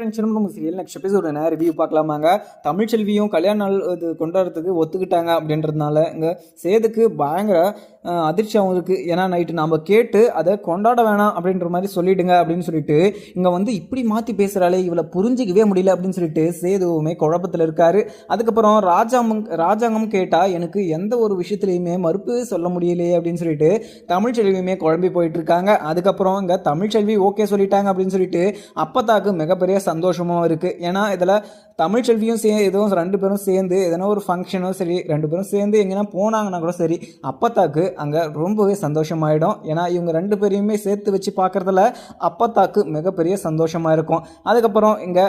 நம்ம serial next எபிசோட review பார்க்கலாமாங்க? தமிழ் செல்வியும் கல்யாண நாள் இது கொண்டாடுறதுக்கு ஒத்துக்கிட்டாங்க அப்படின்றதுனால இங்கே சேதுக்கு பயங்கர அதிர்ச்சியாகவும் இருக்குது ஏன்னா நைட்டு நாம் கேட்டு அதை கொண்டாட வேணாம் அப்படின்ற மாதிரி சொல்லிடுங்க அப்படின்னு சொல்லிட்டு இங்கே வந்து இப்படி மாற்றி பேசுகிறாளே இவளை புரிஞ்சிக்கவே முடியல அப்படின்னு சொல்லிட்டு சேதுவுமே குழப்பத்தில் இருக்கார். அதுக்கப்புறம் ராஜாங்கம் ராஜாங்கம் கேட்டால் எனக்கு எந்த ஒரு விஷயத்துலையுமே மறுப்பு சொல்ல முடியலையே அப்படின்னு சொல்லிட்டு தமிழ் செல்வியுமே குழம்பி போயிட்டு இருக்காங்க. அதுக்கப்புறம் இங்கே தமிழ் செல்வி ஓகே சொல்லிட்டாங்க அப்படின்னு சொல்லிட்டு அப்பத்தாக்கு மிகப்பெரிய சந்தோஷமும் இருக்குது ஏன்னா இதில் தமிழ் செல்வியும் சே எதுவும் ரெண்டு பேரும் சேர்ந்து எதனா ஒரு ஃபங்க்ஷனும் சரி ரெண்டு பேரும் சேர்ந்து எங்கேனா போனாங்கன்னா கூட சரி அப்பத்தாக்கு அங்கே ரொம்பவே சந்தோஷமாயிடும். ஏன்னா இவங்க ரெண்டு பேரையுமே சேர்த்து வச்சு பார்க்குறதுல அப்பத்தாக்கு மிகப்பெரிய சந்தோஷமாக இருக்கும். அதுக்கப்புறம் இங்கே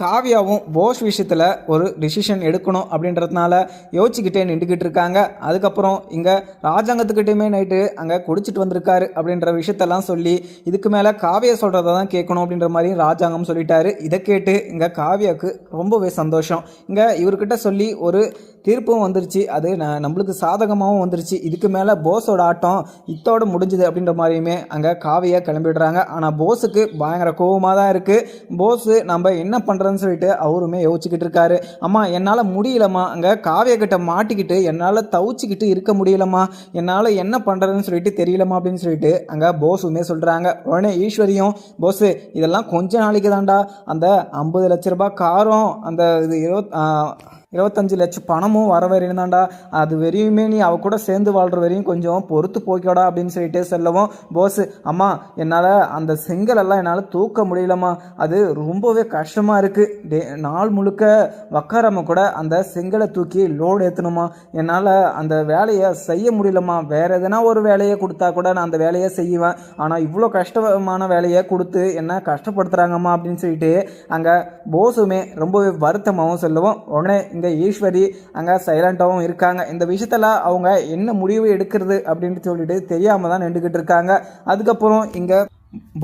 காவியாவும் போஸ் விஷயத்தில் ஒரு டிசிஷன் எடுக்கணும் அப்படின்றதுனால யோசிச்சுக்கிட்டே நின்றுக்கிட்டு இருக்காங்க. அதுக்கப்புறம் இங்கே ராஜாங்கத்துக்கிட்டையுமே நைட்டு அங்கே குடிச்சிட்டு வந்திருக்காரு அப்படின்ற விஷயத்தெல்லாம் சொல்லி இதுக்கு மேலே காவியா சொல்கிறத தான் கேட்கணும் அப்படின்ற மாதிரி ராஜாங்கம் சொல்லிட்டாரு. இதை கேட்டு இங்கே காவியாவுக்கு ரொம்பவே சந்தோஷம். இங்கே இவர்கிட்ட சொல்லி ஒரு தீர்ப்பும் வந்துருச்சு. அது நம்மளுக்கு சாதகமாகவும் வந்துருச்சு. இதுக்கு மேலே போஸோட ஆட்டம் இத்தோட முடிஞ்சுது அப்படின்ற மாதிரியுமே அங்கே காவியாக கிளம்பிடுறாங்க. ஆனால் போஸுக்கு பயங்கர கோவமாக தான் இருக்குது போஸு நம்ம என்ன பண்ணுறதுன்னு சொல்லிட்டு அவருமே யோசிச்சுக்கிட்டு இருக்காரு. அம்மா என்னால் முடியலம்மா. அங்கே காவியக்கிட்ட மாட்டிக்கிட்டு என்னால் தவிச்சிக்கிட்டு இருக்க முடியலம்மா. என்னால் என்ன பண்ணுறதுன்னு சொல்லிட்டு தெரியலம்மா அப்படின்னு சொல்லிட்டு அங்கே போஸுமே சொல்கிறாங்க உடனே ஈஸ்வரியும் போஸு இதெல்லாம் கொஞ்ச நாளைக்கு தான்டா அந்த ஐம்பது லட்ச ரூபாய் காரம் அந்த இது இருபத் இருபத்தஞ்சு லட்சம் பணமும் வர வரையும் தான்டா அது வரையுமே நீ அவ கூட சேர்ந்து வாழ்கிற வரையும் கொஞ்சம் பொறுத்து போய்க்கோடா அப்படின்னு சொல்லிட்டு சொல்லவும். போஸ் அம்மா என்னால் அந்த செங்கலெல்லாம் என்னால் தூக்க முடியலம்மா. அது ரொம்பவே கஷ்டமாக இருக்குது டே நாள் முழுக்க உக்காராம கூட அந்த செங்கலை தூக்கி லோடு ஏற்றணுமா என்னால் அந்த வேலையை செய்ய முடியலம்மா. வேறு எதனா ஒரு வேலையை கொடுத்தா கூட நான் அந்த வேலையை செய்வேன். ஆனால் இவ்வளோ கஷ்டமான வேலையை கொடுத்து என்ன கஷ்டப்படுத்துகிறாங்கம்மா அப்படின்னு சொல்லிட்டு அங்கே போஸுமே ரொம்பவே வருத்தமாகவும் சொல்லுவோம். உடனே இந்த ஈஸ்வரி அங்கே சைலண்ட்டாகவும் இருக்காங்க. இந்த விஷயத்தில் அவங்க என்ன முடிவு எடுக்கிறது அப்படின்னு சொல்லிட்டு தெரியாமல் தான் நின்றுக்கிட்டு இருக்காங்க. அதுக்கப்புறம் இங்கே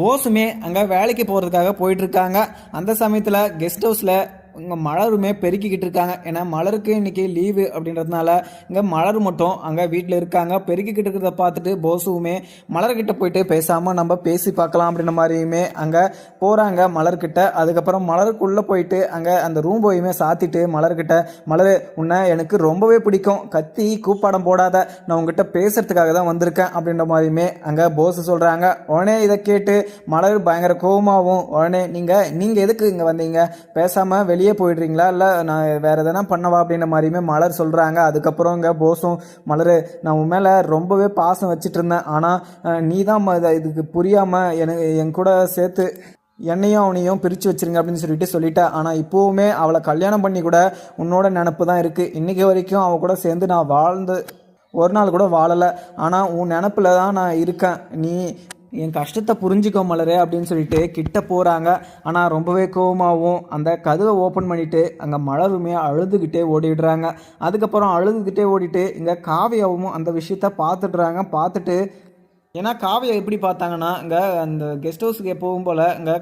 போஸுமே அங்கே வேலைக்கு போகிறதுக்காக போயிட்டுருக்காங்க அந்த சமயத்தில் கெஸ்ட் ஹவுஸில் இங்கே மலருமே பெருக்கிக்கிட்டு இருக்காங்க. ஏன்னா மலருக்கு இன்னைக்கு லீவு அப்படின்றதுனால இங்கே மலர் மட்டும் அங்கே வீட்டில் இருக்காங்க. பெருக்கிக்கிட்டு இருக்கிறத பார்த்துட்டு போசுவுமே மலர்கிட்ட போயிட்டு பேசாமல் நம்ம பேசி பார்க்கலாம் அப்படின்ற மாதிரியுமே அங்கே போகிறாங்க மலர்கிட்ட. அதுக்கப்புறம் மலருக்குள்ளே போயிட்டு அங்கே அந்த ரூம் போயுமே சாத்திட்டு மலர்கிட்ட மலர் உன்னை எனக்கு ரொம்பவே பிடிக்கும். கத்தி கூப்பாடம் போடாத. நான் உங்ககிட்ட பேசுறதுக்காக தான் வந்திருக்கேன். அப்படின்ற மாதிரியுமே அங்கே போஸ் சொல்கிறாங்க உடனே இதை கேட்டு மலர் பயங்கர கோவமாகவும் உடனே நீங்கள் நீங்கள் எதுக்கு இங்கே வந்தீங்க? பேசாமல் வெளியே போயிடுறீங்களா? இல்லை நான் வேறு எதனா பண்ணவா அப்படின்ற மாதிரியுமே மலர் சொல்கிறாங்க அதுக்கப்புறம் இங்கே போஸும் மலர். நான் உன் மேலே ரொம்பவே பாசம் வச்சுட்டு இருந்தேன். ஆனால் நீ தான் இதுக்கு புரியாமல் எனக்கு என் கூட சேர்த்து என்னையும் அவனையும் பிரித்து வச்சிருங்க அப்படின்னு சொல்லிட்டு சொல்லிட்டேன் ஆனால் இப்போவுமே அவளை கல்யாணம் பண்ணி கூட உன்னோட நினப்பு தான் இருக்குது இன்றைக்கி வரைக்கும் அவள் கூட சேர்ந்து நான் வாழ்ந்து ஒரு நாள் கூட வாழலை. ஆனால் உன் நினப்பில் தான் நான் இருக்கேன். நீ என் கஷ்டத்தை புரிஞ்சுக்கோ மலரே அப்படின்னு சொல்லிட்டு கிட்ட போகிறாங்க ஆனால் ரொம்பவே கோவமாகவும் அந்த கதவை ஓப்பன் பண்ணிவிட்டு அங்கே மலருமே அழுதுகிட்டே ஓடிடுறாங்க. அதுக்கப்புறம் அழுதுகிட்டே ஓடிட்டு இங்கே காவியாவும் அந்த விஷயத்த பார்த்துடுறாங்க. பார்த்துட்டு ஏன்னா காவியா எப்படி பார்த்தாங்கன்னா இங்கே அந்த கெஸ்ட் ஹவுஸுக்கு எப்பவும் போல் இங்கே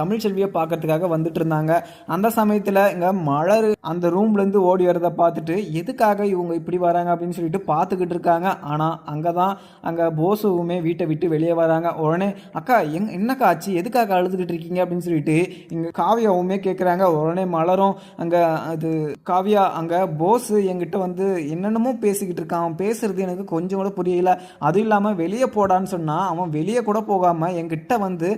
தமிழ் செல்வியை பார்க்கறதுக்காக வந்துட்டு இருந்தாங்க. அந்த சமயத்தில் இங்கே மலர் அந்த ரூம்லேருந்து ஓடி வரதை பார்த்துட்டு எதுக்காக இவங்க இப்படி வராங்க அப்படின்னு சொல்லிட்டு பார்த்துக்கிட்டு இருக்காங்க. ஆனால் அங்கே தான் அங்கே போசுவுமே வீட்டை விட்டு வெளியே வராங்க. உடனே அக்கா எங் என்னக்கா ஆச்சு? எதுக்காக அழுதுகிட்டு இருக்கீங்க? அப்படின்னு சொல்லிட்டு இங்கே காவியாவுமே கேட்குறாங்க உடனே மலரும் அங்கே அது காவியா அங்கே போஸ் என்கிட்ட வந்து என்னென்னமோ பேசிக்கிட்டு இருக்கான். பேசுறது எனக்கு கொஞ்சம் கூட புரியல. அதுவும் இல்லாமல் வெளியே போடான்னு சொன்னால் அவன் வெளியே கூட போகாமல் என்கிட்ட வந்து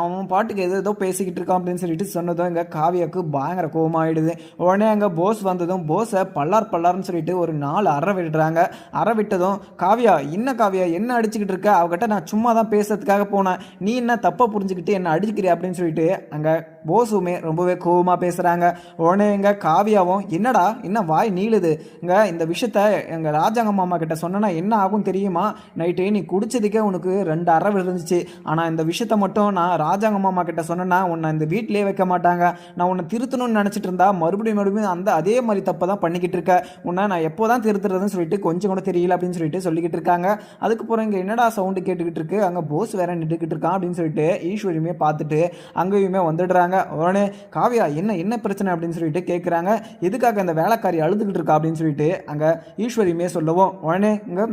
அவன் பாட்டுக்கு எது ஏதோ பேசிக்கிட்டு இருக்கான் அப்படின்னு சொல்லிட்டு சொன்னதும் எங்கள் காவியாவுக்கு பயங்கர கோபமாயிடுது உடனே அங்கே போஸ் வந்ததும் போஸை பல்லார் பல்லார்னு சொல்லிட்டு ஒரு நாலு அற விடுறாங்க. அற விட்டதும் காவியா என்ன காவியா என்ன அடிச்சுக்கிட்டு இருக்க? அவகிட்ட நான் சும்மா தான் பேசுறதுக்காக போனேன். நீ என்ன தப்பாக புரிஞ்சுக்கிட்டு என்ன அடிச்சுக்கிறிய அப்படின்னு சொல்லிட்டு அங்கே போஸுமே ரொம்பவே கோவமாக பேசுகிறாங்க உடனே எங்கள் காவியாவும் என்னடா என்ன வாய் நீளுது? இங்கே இந்த விஷயத்த எங்கள் ராஜாங்க மாமா கிட்ட சொன்னா என்ன ஆகும் தெரியுமா? நைட்டே நீ குடிச்சதுக்கே உனக்கு ரெண்டு அறவு இருந்துச்சு. ஆனால் இந்த விஷயத்த மட்டும் நான் ராஜாங்க மாமா கிட்ட சொன்னேன்னா உன்னை இந்த வீட்டிலே வைக்க மாட்டாங்க. நான் உன்னை திருத்தணும்னு நினச்சிட்டு இருந்தா மறுபடியும் மறுபடியும் அந்த அதே மாதிரி தப்பை தான் பண்ணிக்கிட்டு இருக்க. உன்னை நான் எப்போ தான் திருத்துறதுன்னு சொல்லிட்டு கொஞ்சம் கூட தெரியல அப்படின்னு சொல்லிட்டு சொல்லிக்கிட்டு இருக்காங்க. அதுக்கப்புறம் இங்கே என்னடா சவுண்டு கேட்டுக்கிட்டு இருக்கு? அங்கே போஸ் வேற நின்றுக்கிட்டு இருக்கான் அப்படின்னு சொல்லிட்டு ஈஸ்வரியுமே பார்த்துட்டு அங்கேயுமே வந்துடுறாங்க. உடனே காவியா என்ன என்ன பிரச்சனை? அப்படின்னு சொல்லிட்டு கேட்குறாங்க எதுக்காக இந்த வேலைக்காரி அழுதுகிட்டு இருக்கா? அப்படின்னு சொல்லிட்டு அங்கே ஈஸ்வரியுமே சொல்லவும். உடனே இங்கே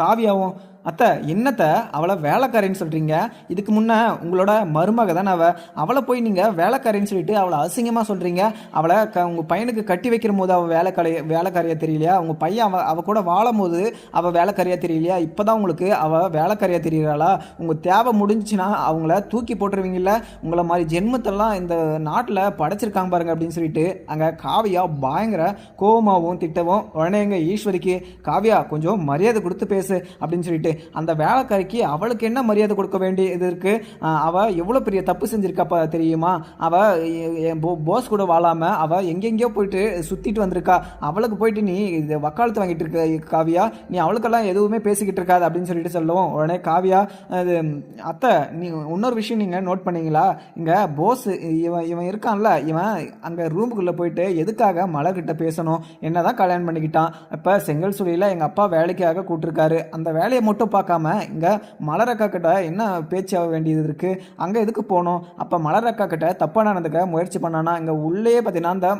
காவியாவும் அத்தை என்னத்தை அவளை வேலைக்காரின்னு சொல்கிறீங்க இதுக்கு முன்னே உங்களோட மருமக தானே அவள் அவளை போய் நீங்கள் வேலைக்காரின்னு சொல்லிட்டு அவளை அசிங்கமாக சொல்கிறீங்க அவளை க உங்கள் பையனுக்கு கட்டி வைக்கிற போது அவள் வேலைக்காரிய வேலைக்காரியாக தெரியலையா? உங்கள் பையன் அவள் அவள் கூட வாழும் போது அவள் வேலைக்காரியாக தெரியலையா? இப்போ தான் உங்களுக்கு அவள் வேலைக்காரியாக தெரியறாளா? உங்கள் தேவை முடிஞ்சுச்சுன்னா அவங்கள தூக்கி போட்டுருவீங்கல்ல? உங்களை மாதிரி ஜென்மத்தெல்லாம் இந்த நாட்டில் படைச்சிருக்காங்க பாருங்க அப்படின்னு சொல்லிட்டு அங்கே காவியா பயங்கர கோபமாகவும் திட்டவும் உடனே எங்கள் ஈஸ்வரிக்கு காவியா கொஞ்சம் மரியாதை கொடுத்து பேசு அப்படின்னு சொல்லிட்டு அந்த வேலைக்காரிக்கு அவளுக்கு என்ன மரியாதை கொடுக்க வேண்டியது இருக்குது அவள் எவ்வளோ பெரிய தப்பு செஞ்சுருக்காப்பா தெரியுமா? அவள் என் போ- போஸ் கூட வாழாமல் அவள் எங்கெங்கேயோ போயிட்டு சுற்றிட்டு வந்திருக்கா. அவளுக்கு போயிட்டு நீ இது வக்காலத்து வாங்கிட்டு இருக்க காவியா. நீ அவளுக்கெல்லாம் எதுவுமே பேசிக்கிட்டு இருக்காது அப்படின்னு சொல்லிட்டு சொல்லுவோம். உடனே காவியா அது அத்தை நீ இன்னொரு விஷயம் நீங்கள் நோட் பண்ணீங்களா? இங்கே போஸ் இவன் இவன் இருக்கான்ல இவன் அங்கே ரூமுக்குள்ளே போயிட்டு எதுக்காக மலர்கிட்ட பேசணும்? என்ன தான் கல்யாணம் பண்ணிக்கிட்டான். இப்போ செங்கல் சுழியில் எங்கள் அப்பா வேலைக்காக கூட்டிருக்காரு. அந்த வேலையை மட்டும் பார்க்காம இங்கே மலரக்கா கிட்ட என்ன பேச்சாக வேண்டியது இருக்குது அங்கே எதுக்கு போகணும் அப்போ மலரக்கா கிட்ட தப்பாக நடந்துக்க முயற்சி பண்ணானா? இங்கே உள்ளே பார்த்தீங்கன்னா அந்த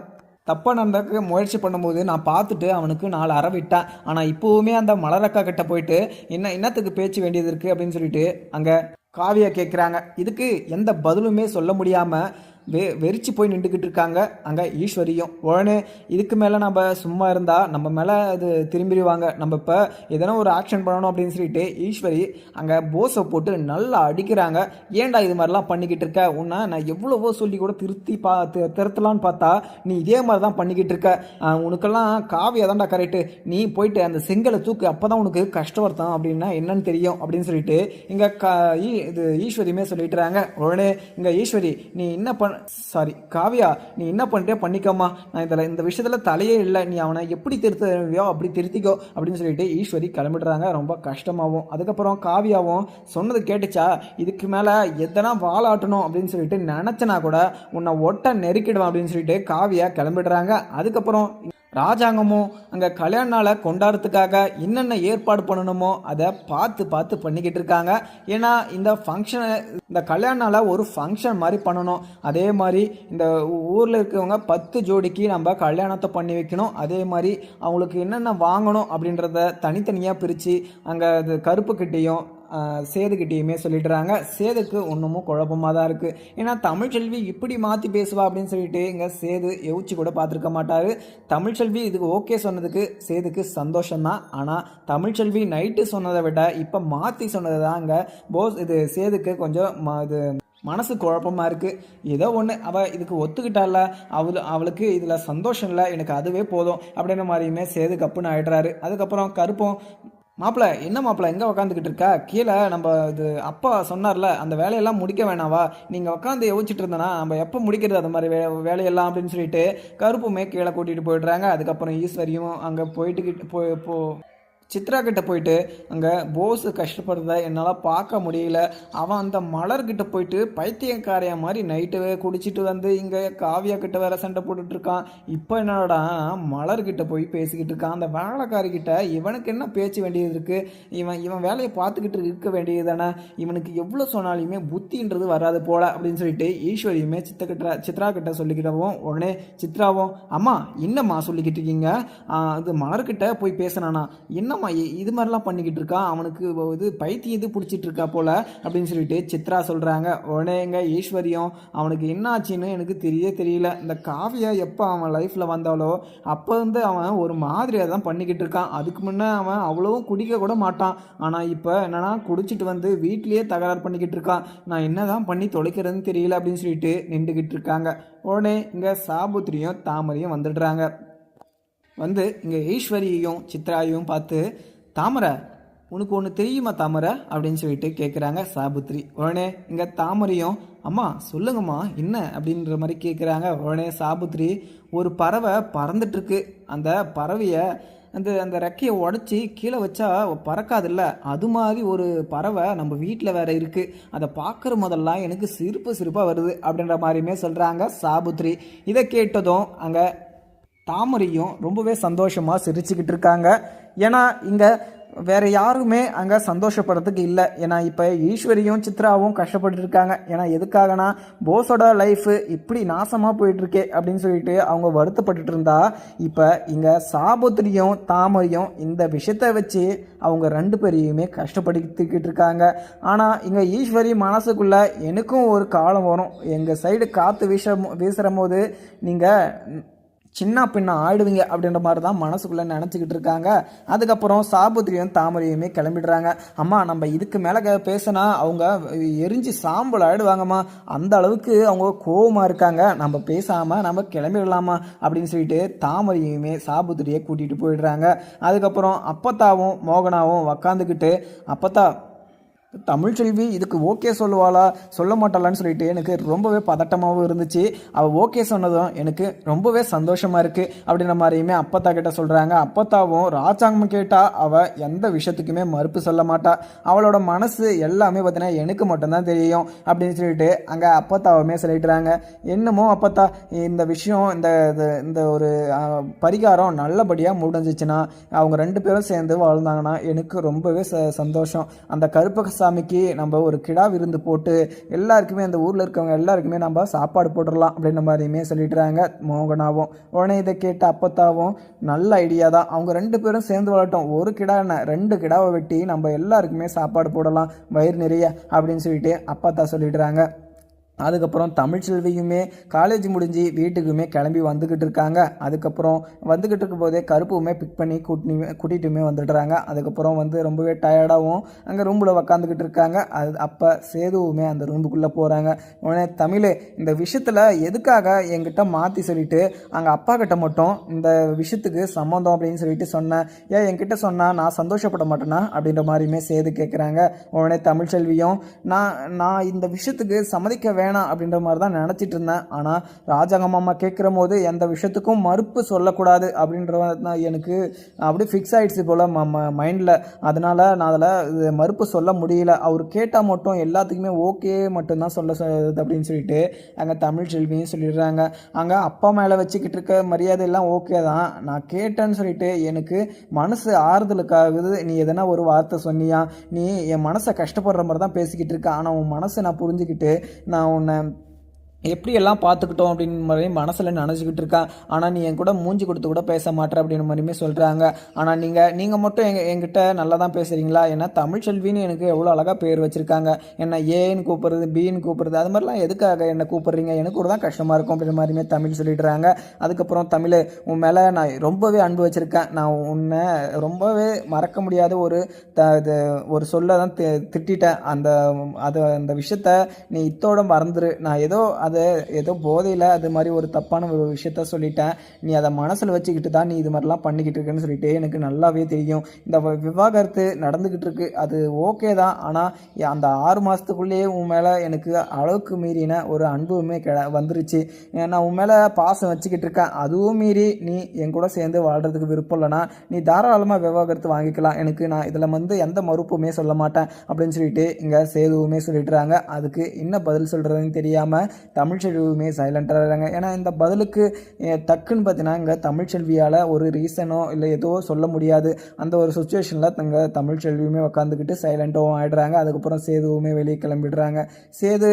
தப்பாக நடந்தக்கு முயற்சி பண்ணும்போது நான் பார்த்துட்டு அவனுக்கு நாலு அற விட்டேன் ஆனால் இப்போவுமே அந்த மலரக்கா கிட்ட போயிட்டு என்ன என்னத்துக்கு பேச்சு வேண்டியது இருக்குது அப்படின்னு சொல்லிட்டு அங்கே காவியா கேட்குறாங்க இதுக்கு எந்த பதிலுமே சொல்ல முடியாமல் வெ வெறிச்சு போய் நின்றுக்கிட்டு இருக்காங்க. அங்கே ஈஸ்வரியும். உடனே இதுக்கு மேலே நம்ம சும்மா இருந்தால் நம்ம மேலே அது திரும்பிடுவாங்க. நம்ம இப்போ எதனா ஒரு ஆக்ஷன் பண்ணணும் அப்படின்னு சொல்லிட்டு ஈஸ்வரி அங்கே போஸை போட்டு நல்லா அடிக்கிறாங்க. ஏன்டா இது மாதிரிலாம் பண்ணிக்கிட்டு இருக்க? உன்னை நான் எவ்வளவோ சொல்லி கூட திருத்தி பா திருத்தலான்னு பார்த்தா நீ இதே மாதிரி தான் பண்ணிக்கிட்டு இருக்க. உனக்கெல்லாம் காவியா தான்டா கரெக்டு நீ போயிட்டு அந்த செங்கலை தூக்கு அப்போ தான் உனக்கு கஷ்டம் அப்படின்னா என்னன்னு தெரியும் அப்படின்னு சொல்லிட்டு இங்கே க ஈ- இது ஈஸ்வரியுமே சொல்லிட்டுறாங்க. உடனே இங்கே ஈஸ்வரி நீ என்ன பண்ண சாரி காவியா நீ என்ன பண்ணிட்டே பண்ணிக்கோமா நான் இதில் இந்த விஷயத்தில் தலையே இல்லை. நீ அவனை எப்படி திருத்தியோ அப்படி திருத்திக்கோ அப்படின்னு சொல்லிட்டு ஈஸ்வரி கிளம்பிடுறாங்க. ரொம்ப கஷ்டமாகவும் அதுக்கப்புறம் காவியாவும் சொன்னது கேட்டுச்சா? இதுக்கு மேலே எதனா வாழாட்டணும் அப்படின்னு சொல்லிட்டு நினச்சனா கூட உன்னை ஒட்ட நெருக்கிடுவான் அப்படின்னு சொல்லிட்டு காவியா கிளம்பிடுறாங்க. அதுக்கப்புறம் ராஜாங்கமும் அங்கே கல்யாண நாளை கொண்டாடுறதுக்காக என்னென்ன ஏற்பாடு பண்ணணுமோ அதை பார்த்து பார்த்து பண்ணிக்கிட்டு இருக்காங்க. ஏன்னா இந்த ஃபங்க்ஷனை இந்த கல்யாண நாளை ஒரு ஃபங்க்ஷன் மாதிரி பண்ணணும். அதே மாதிரி இந்த ஊரில் இருக்கிறவங்க பத்து ஜோடிக்கு நம்ம கல்யாணத்தை பண்ணி வைக்கணும். அதே மாதிரி அவங்களுக்கு என்னென்ன வாங்கணும் அப்படின்றத தனித்தனியாக பிரித்து அங்கே அது கருப்புக்கிட்டேயும் சேதுக்கிட்டேயுமே சொல்லிடுறாங்க சேதுக்கு ஒன்றுமும் குழப்பமாக தான் இருக்குது ஏன்னா தமிழ்ச்செல்வி இப்படி மாற்றி பேசுவா அப்படின்னு சொல்லிட்டு இங்கே சேது யோசிச்சு கூட பார்த்துருக்க மாட்டார். தமிழ்ச்செல்வி இதுக்கு ஓகே சொன்னதுக்கு சேதுக்கு சந்தோஷம்தான். ஆனால் தமிழ்ச்செல்வி நைட்டு சொன்னதை விட இப்போ மாற்றி சொன்னது தான் இங்கே போஸ் இது சேதுக்கு கொஞ்சம் இது மனசு குழப்பமாக இருக்குது ஏதோ ஒன்று அவள் இதுக்கு ஒத்துக்கிட்டால அவள் அவளுக்கு இதில் சந்தோஷம் இல்லை எனக்கு அதுவே போதும் அப்படின்ற மாதிரியுமே சேது கப்புன்னு ஆயிடுறாரு. அதுக்கப்புறம் கருப்பம் மாப்பிள்ள என்ன மாப்பிள்ள எங்கே உக்காந்துக்கிட்டு இருக்கா? கீழே நம்ம இது அப்பா சொன்னார்ல அந்த வேலையெல்லாம் முடிக்க வேணாவா? நீங்கள் உட்காந்து யோசிச்சுட்டு இருந்தனா நம்ம எப்போ முடிக்கிறது அந்த மாதிரி வே வேலையெல்லாம் அப்படின்னு சொல்லிட்டு கருப்புமே கீழே கூட்டிகிட்டு போயிடுறாங்க. அதுக்கப்புறம் ஈஸ்வரியும் அங்கே போயிட்டுக்கிட்டு போ போ சித்ரா கிட்ட போயிட்டு அங்கே போஸ் கஷ்டப்படுறத என்னால் பார்க்க முடியல. அவன் அந்த மலர்கிட்ட போயிட்டு பைத்தியக்காரைய மாதிரி நைட்டு குடிச்சிட்டு வந்து இங்கே காவியா கிட்ட வேற சண்டை போட்டுட்டு இருக்கான். இப்போ என்னடா மலர்கிட்ட போய் பேசிக்கிட்டு இருக்கான். அந்த வேலைக்காரிக்கிட்ட இவனுக்கு என்ன பேச்சு வேண்டியது இருக்குது இவன் இவன் வேலையை பார்த்துக்கிட்டு இருக்க வேண்டியது தானே இவனுக்கு எவ்வளோ சொன்னாலுமே புத்தின்றது வராது போல அப்படின்னு சொல்லிட்டு ஈஸ்வரியுமே சித்தக்கிட்ட சித்ரா கிட்ட சொல்லிக்கிட்டவும் உடனே சித்ராவும் அம்மா என்னம்மா சொல்லிக்கிட்டு இருக்கீங்க? அது மலர்கிட்ட போய் பேசினானா? என்னம்மா இது மாதிரிலாம் பண்ணிக்கிட்டு இருக்கான் அவனுக்கு இது பைத்தியம் இது பிடிச்சிட்டு இருக்கா போல? அப்படின்னு சொல்லிட்டு சித்ரா சொல்கிறாங்க உடனே எங்கள் ஈஸ்வரியும் அவனுக்கு என்ன ஆச்சுன்னு எனக்கு தெரிய தெரியல. இந்த காவியா எப்போ அவன் லைஃப்பில் வந்தாலோ அப்போ வந்து அவன் ஒரு மாதிரியாக தான் பண்ணிக்கிட்டு இருக்கான். அதுக்கு முன்னே அவன் அவ்வளோவும் குடிக்க கூட மாட்டான். ஆனால் இப்போ என்னன்னா குடிச்சிட்டு வந்து வீட்லேயே தகராறு பண்ணிக்கிட்டு இருக்கான். நான் என்னதான் பண்ணி தொலைக்கிறதுன்னு தெரியல அப்படின்னு சொல்லிட்டு நின்றுக்கிட்டு இருக்காங்க. உடனே இங்கே சாபுத்திரியும் தாமரையும் வந்துடுறாங்க. வந்து இங்கே ஈஸ்வரியையும் சித்ராயையும் பார்த்து தாமரை உனக்கு ஒன்று தெரியுமா தாமரை? அப்படின்னு சொல்லிட்டு கேட்குறாங்க சாபுத்ரி உடனே இங்கே தாமரையும் அம்மா சொல்லுங்கம்மா என்ன? அப்படின்ற மாதிரி கேட்குறாங்க உடனே சாபுத்ரி ஒரு பறவை பறந்துட்டுருக்கு. அந்த பறவையை அந்த அந்த ரெக்கையை உடச்சி கீழே வச்சா பறக்காதுல்ல? அது மாதிரி ஒரு பறவை நம்ம வீட்டில் வேறு இருக்குது அதை பார்க்குற முதல்லாம் எனக்கு சிரிப்பு சிரிப்பாக வருது அப்படின்ற மாதிரியுமே சொல்கிறாங்க சாபுத்ரி இதை கேட்டதும் அங்கே தாமரையும் ரொம்பவே சந்தோஷமாக சிரிச்சுக்கிட்டு இருக்காங்க. ஏன்னா இங்கே வேறு யாருமே அங்கே சந்தோஷப்படுறதுக்கு இல்லை. ஏன்னா இப்போ ஈஸ்வரியும் சித்ராவும் கஷ்டப்பட்டு இருக்காங்க. ஏன்னா எதுக்காகனா போஸோட லைஃபு இப்படி நாசமாக போயிட்டுருக்கே அப்படின்னு சொல்லிட்டு அவங்க வருத்தப்பட்டுட்டு இருந்தா இப்போ இங்கே சாபுத்திரியும் தாமரையும் இந்த விஷயத்தை வச்சு அவங்க ரெண்டு பேரையுமே கஷ்டப்படுத்திக்கிட்டு இருக்காங்க. ஆனால் இங்கே ஈஸ்வரி மனசுக்குள்ளே எனக்கும் ஒரு காலம் வரும். எங்கள் சைடு காற்று வீச வீசுகிற போது நீங்கள் சின்ன பின்ன ஆயிடுவீங்க அப்படின்ற மாதிரி தான் மனசுக்குள்ளே நினச்சிக்கிட்டு இருக்காங்க. அதுக்கப்புறம் சாபுத்திரியும் தாமரையுமே கிளம்பிடுறாங்க. அம்மா நம்ம இதுக்கு மேலே பேசினா அவங்க எரிஞ்சு சாம்பல் ஆயிடுவாங்கம்மா. அந்த அளவுக்கு அவங்க கோவமாக இருக்காங்க. நம்ம பேசாமல் நம்ம கிளம்பிடலாமா அப்படின்னு சொல்லிட்டு தாமரையுமே சாபுத்திரியை கூட்டிகிட்டு போயிடுறாங்க. அதுக்கப்புறம் அப்பத்தாவும் மோகனாவும் உக்காந்துக்கிட்டு அப்பத்தா தமிழ்ச்செல்வி இதுக்கு ஓகே சொல்லுவாளா? சொல்ல மாட்டாளான்னு சொல்லிட்டு எனக்கு ரொம்பவே பதட்டமாகவும் இருந்துச்சு. அவள் ஓகே சொன்னதும் எனக்கு ரொம்பவே சந்தோஷமாக இருக்குது அப்படின்ற மாதிரியுமே அப்பத்தா கிட்ட சொல்கிறாங்க அப்பத்தாவும் ராஜாங்கம் கேட்டால் அவள் எந்த விஷயத்துக்குமே மறுப்பு சொல்ல மாட்டா. அவளோட மனசு எல்லாமே பார்த்தீங்கன்னா எனக்கு மட்டும்தான் தெரியும் அப்படின்னு சொல்லிட்டு அங்கே அப்பத்தாவுமே சொல்லிட்டுறாங்க என்னமோ அப்பத்தா இந்த விஷயம் இந்த இது- இந்த ஒரு பரிகாரம் நல்லபடியாக முடிஞ்சிச்சுன்னா அவங்க ரெண்டு பேரும் சேர்ந்து வாழ்ந்தாங்கன்னா எனக்கு ரொம்பவே ச சந்தோஷம். அந்த கருப்பு சாமிக்கு நம்ம ஒரு கிடா விருந்து போட்டு எல்லாருக்குமே அந்த ஊரில் இருக்கவங்க எல்லாருக்குமே நம்ம சாப்பாடு போட்டுடலாம் அப்படின்ற மாதிரியுமே சொல்லிடுறாங்க மோகனாவும். உடனே இதை கேட்ட அப்பத்தாவும் நல்ல ஐடியா தான். அவங்க ரெண்டு பேரும் சேர்ந்து வாழட்டும் ஒரு கிடா என்ன? ரெண்டு கிடாவை வெட்டி நம்ம எல்லாருக்குமே சாப்பாடு போடலாம். வயிறு நிறைய அப்படின்னு சொல்லிட்டு அப்பத்தா சொல்லிடுறாங்க. அதுக்கப்புறம் தமிழ்ச்செல்வியுமே காலேஜ் முடிஞ்சு வீட்டுக்குமே கிளம்பி வந்துக்கிட்டு இருக்காங்க. அதுக்கப்புறம் வந்துக்கிட்டு இருக்கும் போதே கருப்புமே பிக் பண்ணி கூட்டி கூட்டிகிட்டுமே வந்துடுறாங்க. அதுக்கப்புறம் வந்து ரொம்பவே டயர்டாகவும் அங்கே ரூமில் உக்காந்துக்கிட்டு இருக்காங்க. அது அப்போ சேதுவுமே அந்த ரூமுக்குள்ளே போகிறாங்க உடனே தமிழ் இந்த விஷயத்தில் எதுக்காக என்கிட்ட மாற்றி சொல்லிட்டு அங்கே அப்பா கிட்ட மட்டும் இந்த விஷயத்துக்கு சம்மந்தம் அப்படின்னு சொல்லிட்டு சொன்னேன் ஏன் என்கிட்ட சொன்னால் நான் சந்தோஷப்பட மாட்டேனா? அப்படின்ற மாதிரியுமே சேது கேட்குறாங்க உடனே தமிழ்ச்செல்வியும் நான் நான் இந்த விஷயத்துக்கு சம்மதிக்க வேணாம் அப்படின்ற மாதிரி தான் நினச்சிட்டு இருந்தேன். ஆனால் ராஜாங்க மாமா கேட்குற போது எந்த விஷயத்துக்கும் மறுப்பு சொல்லக்கூடாது அப்படின்ற தான் எனக்கு அப்படியே ஃபிக்ஸ் ஆகிடுச்சு போல் ம மைண்டில் அதனால் நான் அதில் மறுப்பு சொல்ல முடியல. அவர் கேட்டால் மட்டும் எல்லாத்துக்குமே ஓகே மட்டும்தான் சொல்ல சொல்லுது அப்படின்னு சொல்லிட்டு அங்கே தமிழ் செல்வியும் சொல்லிடுறாங்க. அங்கே அப்பா மேலே வச்சுக்கிட்டு இருக்க மரியாதை எல்லாம் ஓகே தான். நான் கேட்டேன்னு சொல்லிட்டு எனக்கு மனசு ஆறுதலுக்காகுது. நீ எதனா ஒரு வார்த்தை சொன்னியா? நீ என் மனசை கஷ்டப்படுற மாதிரி தான் பேசிக்கிட்டு இருக்க. ஆனால் உன் மனசை நான் புரிஞ்சுக்கிட்டு நான் உன்னை எப்படியெல்லாம் பார்த்துக்கிட்டோம் அப்படின்னு மாதிரி மனசில் நினச்சிக்கிட்டு இருக்கேன் ஆனால் நீ என் கூட மூஞ்சி கொடுத்து கூட பேச மாட்டேற அப்படின்னு மாதிரியுமே சொல்கிறாங்க ஆனால் நீங்கள் நீங்கள் மட்டும் எங்கள் என்கிட்ட நல்லா தான் பேசுகிறீங்களா ஏன்னா தமிழ்ச்செல்வின்னு எனக்கு எவ்வளோ அழகாக பேர் வச்சுருக்காங்க. என்ன ஏன்னு கூப்பிட்றது பின்னு கூப்பிட்றது அது மாதிரிலாம் எதுக்காக என்ன கூப்பிட்றீங்க? எனக்கு கூட தான் கஷ்டமாக இருக்கும் அப்படின்ற மாதிரியுமே தமிழ் சொல்லிடுறாங்க. அதுக்கப்புறம் தமிழ் உன் மேலே நான் ரொம்பவே அன்பு வச்சுருக்கேன். நான் உன்னை ரொம்பவே மறக்க முடியாத ஒரு த இது ஒரு சொல்ல தான் தி- திட்டிட்டேன். அந்த அது அந்த விஷயத்த நீ இத்தோட மறந்துரு. நான் ஏதோ அது ஏதோ போதையில் அது மாதிரி ஒரு தப்பான ஒரு விஷயத்த சொல்லிட்டேன். நீ அதை மனசில் வச்சுக்கிட்டு தான் நீ இது மாதிரிலாம் பண்ணிக்கிட்டு இருக்கேன்னு சொல்லிட்டு எனக்கு நல்லாவே தெரியும். இந்த விவாகரத்து நடந்துக்கிட்டு இருக்கு. அது ஓகே தான். ஆனால் அந்த ஆறு மாதத்துக்குள்ளேயே உன் மேலே எனக்கு அளவுக்கு மீறின ஒரு அன்புமே கிட வந்துருச்சு. நான் உன் மேலே பாசம் வச்சுக்கிட்டு இருக்கேன். அதுவும் மீறி நீ என் கூட சேர்ந்து வாழ்கிறதுக்கு விருப்பம் இல்லைனா நீ தாராளமாக விவாகரத்து வாங்கிக்கலாம். எனக்கு நான் இதில் வந்து எந்த மறுப்புமே சொல்ல மாட்டேன். அப்படின்னு சொல்லிட்டு இங்கே சேதுவுமே சொல்லிடுறாங்க. அதுக்கு என்ன பதில் சொல்கிறதுன்னு தெரியாமல் தமிழ்ச்செல்வியுமே சைலண்டாக இருக்காங்க. ஏன்னா இந்த பதிலுக்கு டக்குன்னு பார்த்தீங்கன்னா இங்கே தமிழ்ச்செல்வியால் ஒரு ரீசனோ இல்லை ஏதோ சொல்ல முடியாது. அந்த ஒரு சுச்சுவேஷனில் தங்க தமிழ்ச்செல்வியுமே உட்காந்துக்கிட்டு சைலண்ட்டாகவும் ஆயிடுறாங்க. அதுக்கப்புறம் சேதுவுமே வெளியே கிளம்பிடுறாங்க. சேது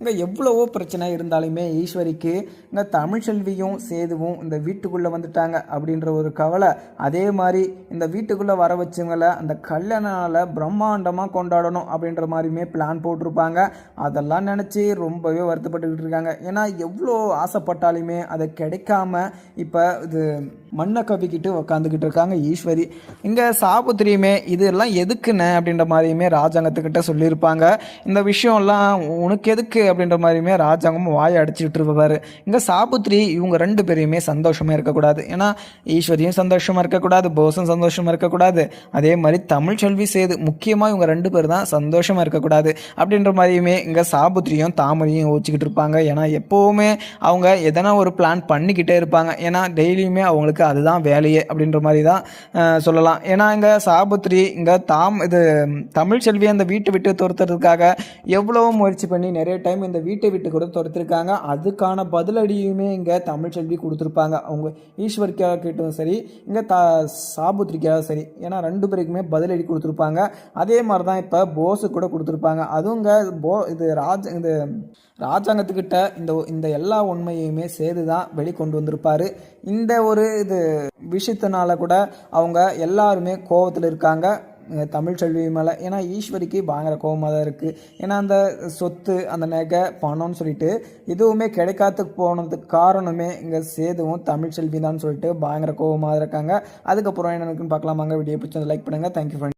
இங்கே எவ்வளவோ பிரச்சனை இருந்தாலுமே ஈஸ்வரிக்கு இந்த தமிழ்ச்செல்வியும் சேதுவும் இந்த வீட்டுக்குள்ளே வந்துட்டாங்க அப்படின்ற ஒரு கவலை. அதே மாதிரி இந்த வீட்டுக்குள்ளே வர வச்சவங்கள அந்த கல்யாண நாளை பிரம்மாண்டமாக கொண்டாடணும் அப்படின்ற மாதிரியுமே பிளான் போட்டிருப்பாங்க. அதெல்லாம் நினச்சி ரொம்பவே வருத்தப்பட்டுக்கிட்டு இருக்காங்க. ஏன்னா எவ்வளோ ஆசைப்பட்டாலுமே அது கிடைக்காம இப்போ இது மண்ணை கவிக்கிட்டு உக்காந்துக்கிட்டு இருக்காங்க ஈஸ்வரி. இங்கே சாபுத்திரியுமே இதெல்லாம் எதுக்குன்னு அப்படின்ற மாதிரியுமே ராஜாங்கத்துக்கிட்ட சொல்லியிருப்பாங்க. இந்த விஷயம்லாம் உனக்கு எதுக்கு? அப்படின்ற மாதிரியுமே ராஜாங்கமும் வாயை அடிச்சுட்டு இருப்பார் இங்கே சாபுத்திரி இவங்க ரெண்டு பேரையுமே சந்தோஷமாக இருக்கக்கூடாது. ஏன்னா ஈஸ்வரியும் சந்தோஷமாக இருக்கக்கூடாது போஸும் சந்தோஷமாக இருக்கக்கூடாது. அதே மாதிரி தமிழ் செல்வி சேது முக்கியமாக இவங்க ரெண்டு பேர் தான் சந்தோஷமாக இருக்கக்கூடாது. அப்படின்ற மாதிரியுமே இங்கே சாபுத்திரியும் தாமரையும் யோசிச்சுக்கிட்டு இருப்பாங்க. ஏன்னா எப்போவுமே அவங்க எதனா ஒரு பிளான் பண்ணிக்கிட்டே இருப்பாங்க. ஏன்னா டெய்லியுமே அவங்களுக்கு அதுதான் வேலையே அப்படின்ற மாதிரி தான் சொல்லலாம். ஏன்னா இங்கே சாபுத்திரி இங்கே தாம் இது தமிழ் செல்வி அந்த வீட்டை விட்டு துரத்துறதுக்காக எவ்வளவோ முயற்சி பண்ணி நிறைய டைம் டைம் இந்த வீட்டை விட்டு கூட துரத்திருக்காங்க. அதுக்கான பதிலடியுமே இங்கே தமிழ்ச்செல்வி கொடுத்துருப்பாங்க. அவங்க ஈஸ்வரிக்காக கேட்டும் சரி இங்கே த சாபுத்திரிக்காக சரி ஏன்னா ரெண்டு பேருக்குமே பதிலடி கொடுத்துருப்பாங்க. அதே மாதிரி தான் இப்போ போஸு கூட கொடுத்துருப்பாங்க. அதுவுங்க போ இது ராஜ இது ராஜாங்கத்துக்கிட்ட இந்த இந்த எல்லா உண்மையுமே சேர்த்து தான் வெளிக்கொண்டு வந்திருப்பார். இந்த ஒரு இது விஷயத்தினால கூட அவங்க எல்லாருமே கோவத்தில் இருக்காங்க. தமிழ் செல்வி மேலே. ஏன்னா ஈஸ்வரிக்கு பயங்கர கோவமாக தான் இருக்குது ஏன்னா அந்த சொத்து அந்த நகை பணம்னு சொல்லிட்டு எதுவுமே கிடைக்காத போனதுக்கு காரணமே இங்கே சேதுவும் தமிழ் செல்வி தான் சொல்லிட்டு பயங்கர கோவமாக இருக்காங்க. அதுக்கப்புறம் என்ன இருக்குன்னு பார்க்கலாமாங்க. வீடியோ பிடிச்சி லைக் பண்ணுங்கள் தேங்க்யூ ஃப்ரெண்ட்